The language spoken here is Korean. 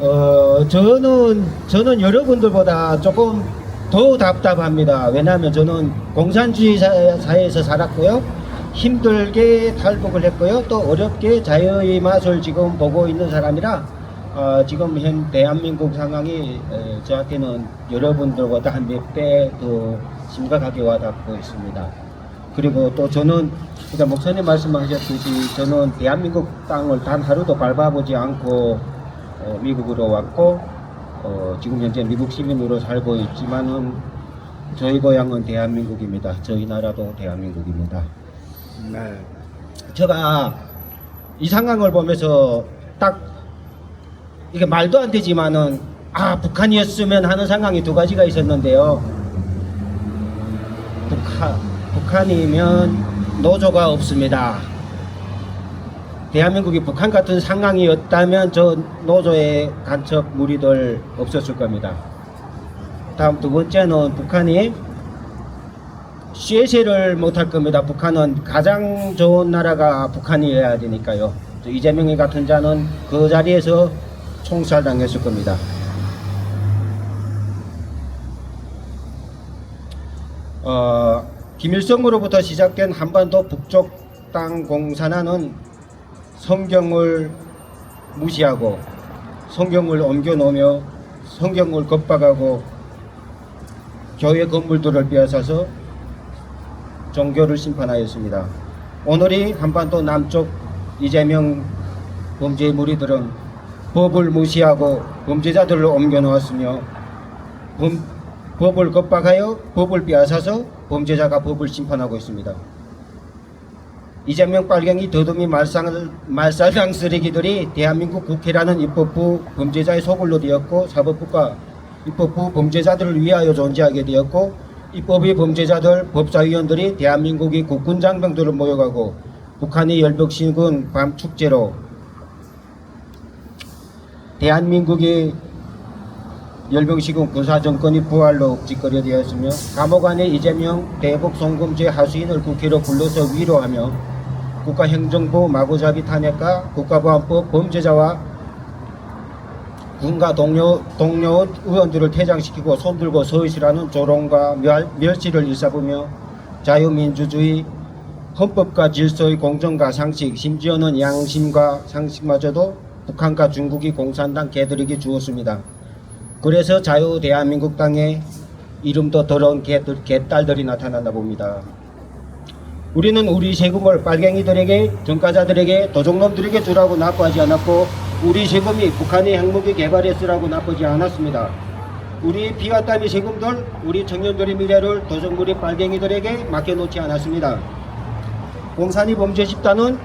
어, 저는, 저는 여러분들보다 조금 더 답답합니다. 왜냐하면 저는 공산주의 사- 사회에서 살았고요. 힘들게 탈북을 했고요. 또 어렵게 자유의 맛을 지금 보고 있는 사람이라 어, 지금 현 대한민국 상황이 에, 저한테는 여러분들보다 한 몇 배 더 심각하게 와닿고 있습니다. 그리고 또 저는 그러니까 목사님 말씀하셨듯이 저는 대한민국 땅을 단 하루도 밟아보지 않고 어, 미국으로 왔고 어, 지금 현재 미국 시민으로 살고 있지만은 저희 고향은 대한민국입니다. 저희 나라도 대한민국입니다. 네. 제가 이 상황을 보면서 딱 이게 말도 안 되지만은 아 북한이었으면 하는 상황이 두 가지가 있었는데요. 북한 북한이면 노조가 없습니다. 대한민국이 북한 같은 상황이었다면 저 노조의 간첩 무리들 없었을 겁니다. 다음 두 번째는 북한이 쇠쇠를 못할 겁니다. 북한은 가장 좋은 나라가 북한이어야 되니까요. 저 이재명이 같은 자는 그 자리에서 총살당했을 겁니다. 어, 김일성으로부터 시작된 한반도 북쪽 땅 공산화는 성경을 무시하고 성경을 옮겨 놓으며 성경을 겁박하고 교회 건물들을 빼앗아서 종교를 심판하였습니다. 오늘이 한반도 남쪽 이재명 범죄 무리들은 법을 무시하고 범죄자들을 옮겨 놓았으며 범, 법을 겁박하여 법을 빼앗아서 범죄자가 법을 심판하고 있습니다. 이재명 빨갱이 더듬이 말상, 말살당 쓰레기들이 대한민국 국회라는 입법부 범죄자의 소굴로 되었고 사법부가 입법부 범죄자들을 위하여 존재하게 되었고 입법의 범죄자들 법사위원들이 대한민국의 국군 장병들을 모여가고 북한의 열벽신군 밤축제로 대한민국의 열병시군 군사정권이 부활로 짓거려 되었으며 감옥 안에 이재명 대북 송금죄 하수인을 국회로 불러서 위로하며 국가행정부 마구잡이 탄핵과 국가보안법 범죄자와 군과 동료, 동료 의원들을 퇴장시키고 손들고 서 있으라는 조롱과 멸, 멸시를 일삼으며 자유민주주의 헌법과 질서의 공정과 상식 심지어는 양심과 상식마저도 북한과 중국이 공산당 개들에게 주었습니다. 그래서 자유 대한민국 땅에 이름도 더러운 개딸들이 나타났나 봅니다. 우리는 우리 세금을 빨갱이들에게, 정가자들에게, 도적놈들에게 주라고 납부하지 않았고 우리 세금이 북한의 핵무기 개발에 쓰라고 납부하지 않았습니다. 우리 피와 땀의 세금들, 우리 청년들의 미래를 도적무리 빨갱이들에게 맡겨놓지 않았습니다. 공산이 범죄 집단은